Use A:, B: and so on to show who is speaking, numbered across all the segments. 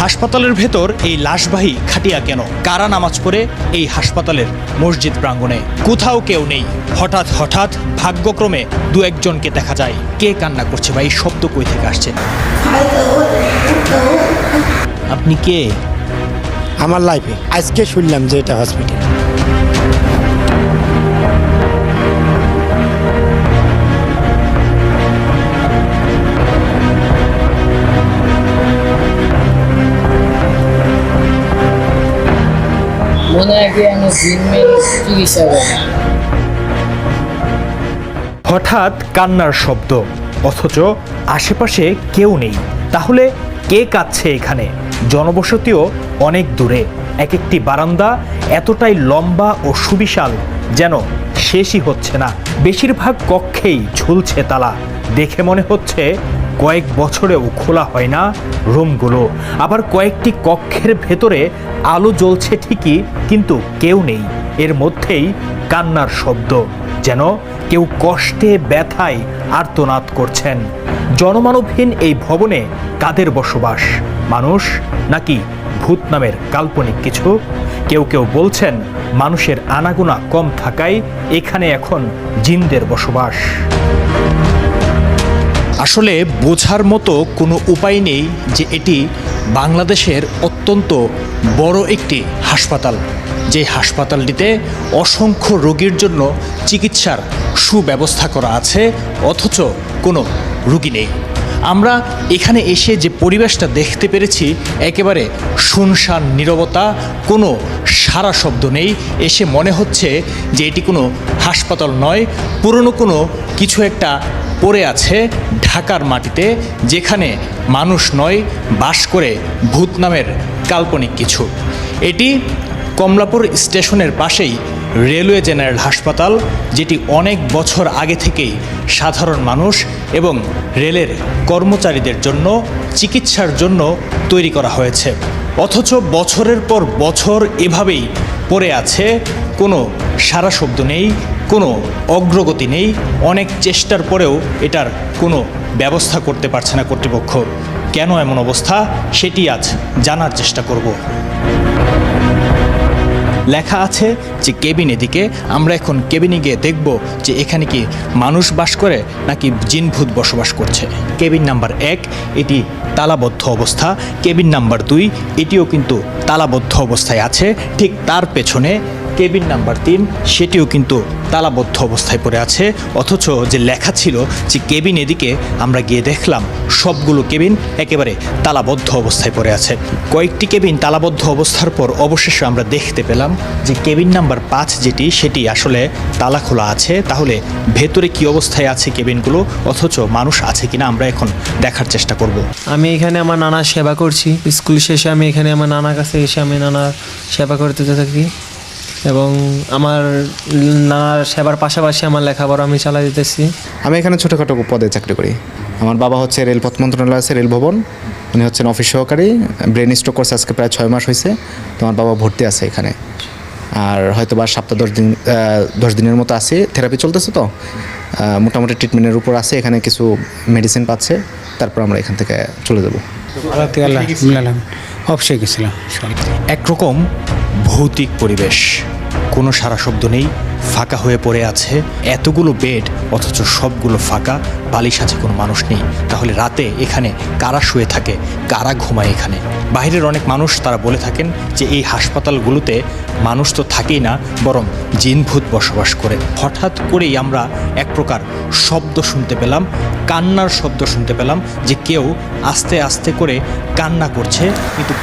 A: হাসপাতালের ভেতর এই লাশবাহী খাটিয়া কেন? কারা নামাজ পড়ে এই হাসপাতালের মসজিদ প্রাঙ্গণে? কোথাও কেউ নেই। হঠাৎ হঠাৎ ভাগ্যক্রমে দু একজনকে দেখা যায়। কে কান্না করছে বা এই শব্দ কই থেকে আসছে? আপনি কে?
B: আমার লাইফে আজকে শুনলাম যে এটা হসপিটাল
A: হঠাৎ কান্নার শব্দ, অথচ আশেপাশে কেউ নেই। তাহলে কে কাঁদছে এখানে? জনবসতিও অনেক দূরে। এক একটি বারান্দা এতটাই লম্বা ও সুবিশাল যেন শেষই হচ্ছে না। বেশিরভাগ কক্ষেই ঝুলছে তালা। দেখে মনে হচ্ছে কয়েক বছরেও খোলা হয় না রুমগুলো। আবার কয়েকটি কক্ষের ভেতরে আলো জ্বলছে ঠিকই, কিন্তু কেউ নেই। এর মধ্যেই কান্নার শব্দ, যেন কেউ কষ্টে, ব্যথায় আর্তনাদ করছেন। জনমানবহীন এই ভবনে কাদের বসবাস? মানুষ নাকি ভূত নামের কাল্পনিক কিছু? কেউ কেউ বলছেন, মানুষের আনাগোনা কম থাকায় এখানে এখন জিনদের বসবাস। আসলে বোঝার মতো কোনো উপায় নেই যে এটি বাংলাদেশের অত্যন্ত বড় একটি হাসপাতাল। যে হাসপাতালটিতে অসংখ্য রোগীর জন্য চিকিৎসার সুব্যবস্থা করা আছে, অথচ কোনো রুগী নেই। আমরা এখানে এসে যে পরিবেশটা দেখতে পেরেছি, একেবারে শুনশান নীরবতা, কোনো সারা শব্দ নেই। এসে মনে হচ্ছে যে এটি কোনো হাসপাতাল নয়, পুরনো কোনো কিছু একটা পড়ে আছে ঢাকার মাটিতে, যেখানে মানুষ নয়, বাস করে ভূত নামের কাল্পনিক কিছু। এটি কমলাপুর স্টেশনের পাশেই রেলওয়ে জেনারেল হাসপাতাল, যেটি অনেক বছর আগে থেকেই সাধারণ মানুষ এবং রেলের কর্মচারীদের জন্য, চিকিৎসার জন্য তৈরি করা হয়েছে। অথচ বছরের পর বছর এভাবেই পড়ে আছে, কোনো সারা শব্দ নেই, কোনো অগ্রগতি নেই, অনেক চেষ্টার পরেও এটার কোনো ব্যবস্থা করতে পারছে না কর্তৃপক্ষ। কেন এমন অবস্থা? সেটি আজ জানার চেষ্টা করব। লেখা আছে যে কেবিন এদিকে, আমরা এখন কেবিনে গিয়ে দেখব যে এখানে কি মানুষ বাস করে নাকি জিনভূত বসবাস করছে। কেবিন নাম্বার এক, এটি তালাবদ্ধ অবস্থা। কেবিন নাম্বার দুই, এটিও কিন্তু তালাবদ্ধ অবস্থায় আছে, ঠিক তার পেছনে কেবিন নাম্বার তিন, সেটিও কিন্তু তালাবদ্ধ অবস্থায় পড়ে আছে। অথচ যে লেখা ছিল যে কেবিন এদিকে আমরা গিয়ে দেখলাম, সবগুলো কেবিন একেবারে তালাবদ্ধ অবস্থায় পড়ে আছে। কয়েকটি কেবিন তালাবদ্ধ অবস্থার পর অবশেষে আমরা দেখতে পেলাম যে কেবিন নাম্বার পাঁচ যেটি, সেটি আসলে তালা খোলা আছে। তাহলে ভেতরে কি অবস্থায় আছে কেবিনগুলো? অথচ মানুষ আছে কিনা আমরা এখন দেখার চেষ্টা করব।
C: আমি এখানে আমার নানার সেবা করছি। স্কুল শেষে আমি এখানে আমার নানার কাছে এসে আমি নানার সেবা করতে থাকি। এবং আমার নানার সেবার পাশাপাশি আমার লেখাপড়া আমি চালাই দিতেছি।
D: আমি এখানে ছোটোখাটো পদে চাকরি করি। আমার বাবা হচ্ছে রেলপথ মন্ত্রণালয় আছে রেল ভবন। উনি হচ্ছেন অফিস সহকারী। ব্রেন স্ট্রোক করছে আজকে প্রায় ছয় মাস হয়েছে তো আমার বাবা ভর্তি আছে এখানে। আর হয়তো বা সপ্তাহ দশ দিন দশ দিনের মতো আছে। থেরাপি চলতেছে তো। মোটামুটি ট্রিটমেন্টের উপর আছে। এখানে কিছু মেডিসিন পাচ্ছে। তারপর আমরা এখান থেকে চলে যাব।
B: রাতে আল্লাহ অফিসে গেছিলাম
A: একরকম ভৌতিক পরিবেশ। কোনো সারা শব্দ নেই, ফাঁকা হয়ে পড়ে আছে এতগুলো বেড, অথচ সবগুলো ফাঁকা, বালিশ আছে, কোনো মানুষ নেই। তাহলে রাতে এখানে কারা শুয়ে থাকে, কারা ঘুমায় এখানে? বাইরের অনেক মানুষ তারা বলে থাকেন যে এই হাসপাতালগুলোতে মানুষ তো থাকেই না, বরং জিনভূত বসবাস করে। হঠাৎ করেই আমরা এক প্রকার শব্দ শুনতে পেলাম, কান্নার শব্দ শুনতে পেলাম যে কেউ আস্তে আস্তে করে কান্না করছে, কিন্তু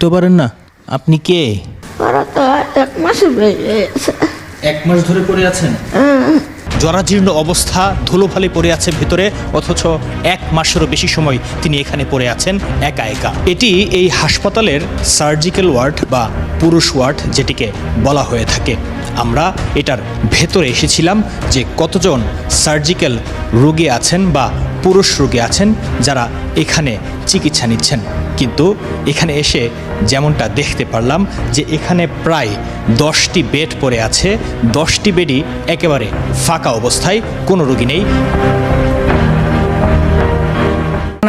A: উঠতে পারেন না? আপনি কে?
E: ওরা তো এক মাসে বেরিয়ে গেছে।
A: এক মাস ধরে পড়ে আছেন? জরাজীর্ণ অবস্থা ধুলোভালি পড়ে আছে ভেতরে অথচ এক মাসেরও বেশি সময় তিনি এখানে পড়ে আছেন একা একা। এটি এই হাসপাতালের সার্জিক্যাল ওয়ার্ড বা পুরুষ ওয়ার্ড যেটিকে বলা হয়ে থাকে। আমরা এটার ভেতরে এসেছিলাম যে কতজন সার্জিক্যাল রোগী আছেন বা পুরুষ রোগী আছেন যারা এখানে চিকিৎসা নিচ্ছেন। কিন্তু এখানে এসে যেমনটা দেখতে পারলাম যে এখানে প্রায় দশটি বেড পড়ে আছে দশটি বেডই একেবারে ফাঁকা অবস্থায় কোনো রোগী নেই।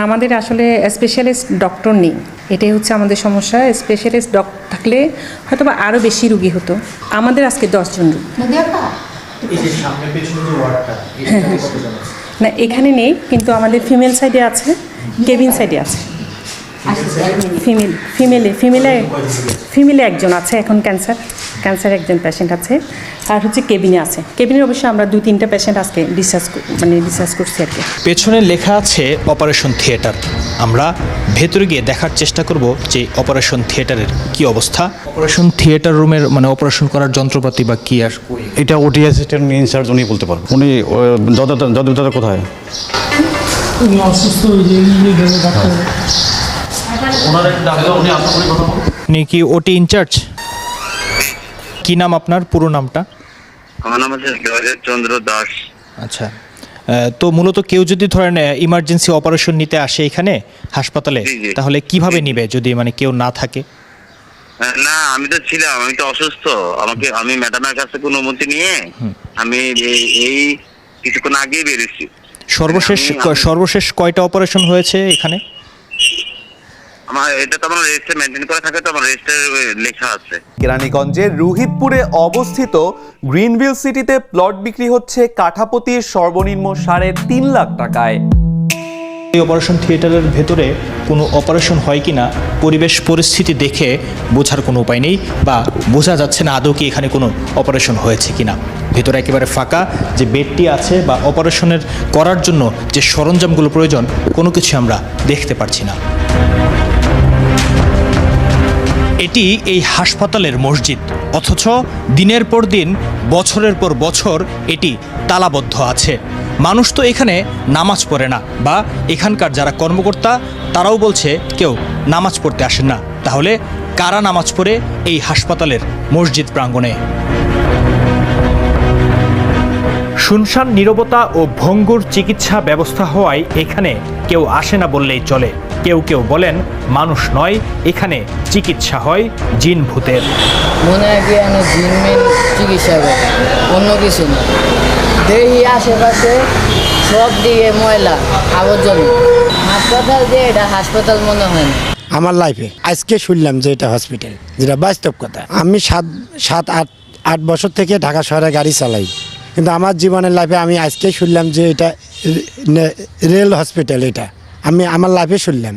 F: আমাদের আসলে স্পেশালিস্ট ডক্টর নেই। এটাই হচ্ছে আমাদের সমস্যা। স্পেশালিস্ট ডক্টর থাকলে হয়তো বা আরও বেশি রুগী হতো। আমাদের আজকে দশজন রুগী। না এখানে নেই কিন্তু আমাদের ফিমেল সাইডে আছে কেবিন সাইডে আছে। ফিমেল ফিমেলে ফিমেলে ফিমেলে একজন আছে এখন ক্যান্সার ক্যান্সার একজন পেশেন্ট আছে আর হচ্ছে কেবিনে আছে। কেবিনের অবশ্যই আমরা দু তিনটা পেশেন্ট আজকে ডিসচার্জ মানে ডিসচার্জ করছি আর কি।
A: পেছনে লেখা আছে অপারেশন থিয়েটার আমরা ভেতরে গিয়ে দেখার চেষ্টা করব যে অপারেশন থিয়েটারের কি অবস্থা। অপারেশন থিয়েটার রুমের মানে অপারেশন করার যন্ত্রপাতি বা কি আর
G: এটা ওটি এর ইনচার্জ উনি বলতে পারবেন। উনি যদুদাদা কোথায়?
A: আপনি কি ওটি ইনচার্জ কি নাম আপনার? পুরো নামটা?
H: আমার নাম হচ্ছে জয়দেব চন্দ্র দাস।
A: আচ্ছা। তো মূলত কেউ যদি ধরেন ইমার্জেন্সি অপারেশন নিতে আসে এখানে হাসপাতালে। তাহলে কীভাবে নিবে যদি মানে কেউ না থাকে?
H: না আমি তো ছিলাম আমি তো অসুস্থ। আমাকে আমি ম্যাডামের কাছে কোনো অনুমতি নিয়ে আমি এই- কিছুক্ষণ আগেই বেরিয়েছি
A: সর্বশেষ
H: আমি-
A: সর্বশেষ কয়টা অপারেশন হয়েছে এখানে?
H: আমার এটা তো আমার রেজিস্টার মেনটেন করা থাকে তো আমার রেজিস্টার লেখা আছে।
I: কেরানীগঞ্জের রুহিতপুরে অবস্থিত গ্রিনভিল সিটিতে প্লট বিক্রি হচ্ছে কাঠাপতির সর্বনিম্ন সাড়ে তিন লাখ টাকায়।
A: এই অপারেশন থিয়েটারের ভেতরে কোনো অপারেশন হয় কিনা পরিবেশ পরিস্থিতি দেখে বোঝার কোনো উপায় নেই বা বোঝা যাচ্ছে না আদৌ কি এখানে কোনো অপারেশন হয়েছে কিনা ভেতরে একেবারে ফাঁকা যে বেডটি আছে বা অপারেশনের করার জন্য যে সরঞ্জামগুলো প্রয়োজন কোনো কিছু আমরা দেখতে পারছি না। এটি এই হাসপাতালের মসজিদ। অথচ দিনের পর দিন, বছরের পর বছর এটি তালাবদ্ধ আছে। মানুষ তো এখানে নামাজ পড়ে না, বা এখানকার যারা কর্মকর্তা, তারাও বলছে কেউ নামাজ পড়তে আসেন না। তাহলে কারা নামাজ পড়ে এই হাসপাতালের মসজিদ প্রাঙ্গণে? শুনশান নীরবতা ও ভঙ্গুর চিকিৎসা ব্যবস্থা হওয়ায় এখানে কেউ আসে না বললেই চলে। কেউ কেউ বলেন মানুষ নয় এখানে চিকিৎসা হয় জিন ভূতের।
J: মনে হয় কি আমি জিনমেন চিকিৎসা অন্য কিছু না। দেখি আশেপাশে সব দিকে ময়লা আবর্জনা। হাসপাতাল যে এটা হাসপাতাল মনে হয় না।
B: আমার লাইফে আজকে শুনলাম যে এটা হসপিটাল যেটা বাস্তব কথা। আমি সাত সাত আট আট বছর থেকে ঢাকা শহরে গাড়ি চালাই। কিন্তু আমার জীবনের লাইফে আমি আজকে শুনলাম যে এটা রেল হসপিটাল এটা। আমি আমার লাইফে শুনলাম।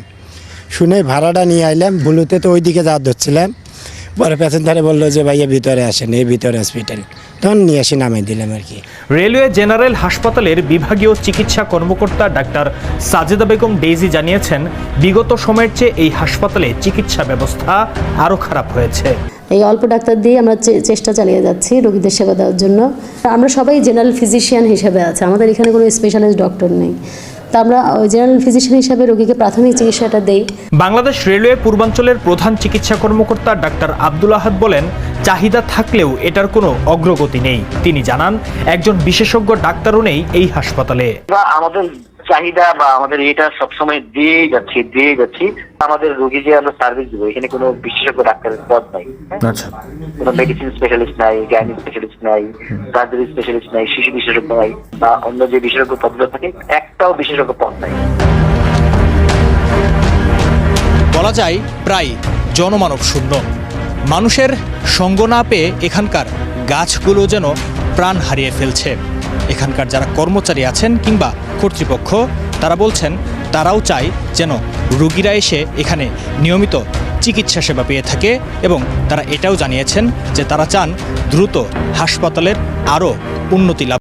B: শুনে ভাড়াটা নিয়ে আইলাম, বুলুতে তো ওইদিকে যাওয়া ধরছিলাম। পরে প্যাসেঞ্জারে বলল যে, ভাইয়া, ভিতরে আসেন, এই ভিতরে হসপিটাল তখন নিয়ে এসে নামাই দিলাম আর কি।
A: রেলওয়ে জেনারেল হাসপাতালের বিভাগীয় চিকিৎসা কর্মকর্তা ডাক্তার সাজেদা বেগম ডেইজি জানিয়েছেন, বিগত সময়ের চেয়ে এই হাসপাতালে চিকিৎসা ব্যবস্থা আরও খারাপ হয়েছে।
K: এই অল্প ডাক্তার দিয়ে আমরা চে- চেষ্টা চালিয়ে যাচ্ছি রোগীদের সেবা দেওয়ার জন্য। আমরা সবাই জেনারেল ফিজিশিয়ান হিসেবে আছে। আমাদের এখানে কোনো স্পেশালিস্ট ডক্টর নেই। তা আমরা জেনারেল ফিজিশিয়ান হিসেবে রোগীকে প্রাথমিক চিকিৎসাটা দেই।
A: বাংলাদেশ রেলওয়ে পূর্বাঞ্চলের প্রধান চিকিৎসা কর্মকর্তা ডাক্তার আব্দুল আহাদ বলেন চাহিদা থাকলেও এটার কোনো অগ্রগতি নেই। তিনি জানান একজন বিশেষজ্ঞ ডাক্তারও নেই এই হাসপাতালে।
H: আমাদের চাহিদা বা আমাদের এটা সবসময় দিয়ে যাচ্ছি দিয়ে যাচ্ছি। আমাদের রোগী যে আমরা সার্ভিস দিব এখানে কোনো বিশেষজ্ঞ ডাক্তারের পদ নাই।
A: আচ্ছা।
H: কোনো মেডিসিন স্পেশালিস্ট নাই গাইনি স্পেশালিস্ট নাই সার্জারি স্পেশালিস্ট নাই শিশু বিশেষজ্ঞ নাই বা অন্য যে বিশেষজ্ঞ পদগুলো থাকে একটাও বিশেষজ্ঞ পদ নাই।
A: বলা যায় প্রায় জনমানব শূন্য। মানুষের সঙ্গ না পেয়ে এখানকার গাছগুলো যেন প্রাণ হারিয়ে ফেলছে। এখানকার যারা কর্মচারী আছেন কিংবা কর্তৃপক্ষ, তারা বলছেন, তারাও চায় যেন রুগীরা এসে এখানে নিয়মিত চিকিৎসা সেবা পেয়ে থাকে এবং তারা এটাও জানিয়েছেন যে তারা চান দ্রুত হাসপাতালের আরও উন্নতি লাভ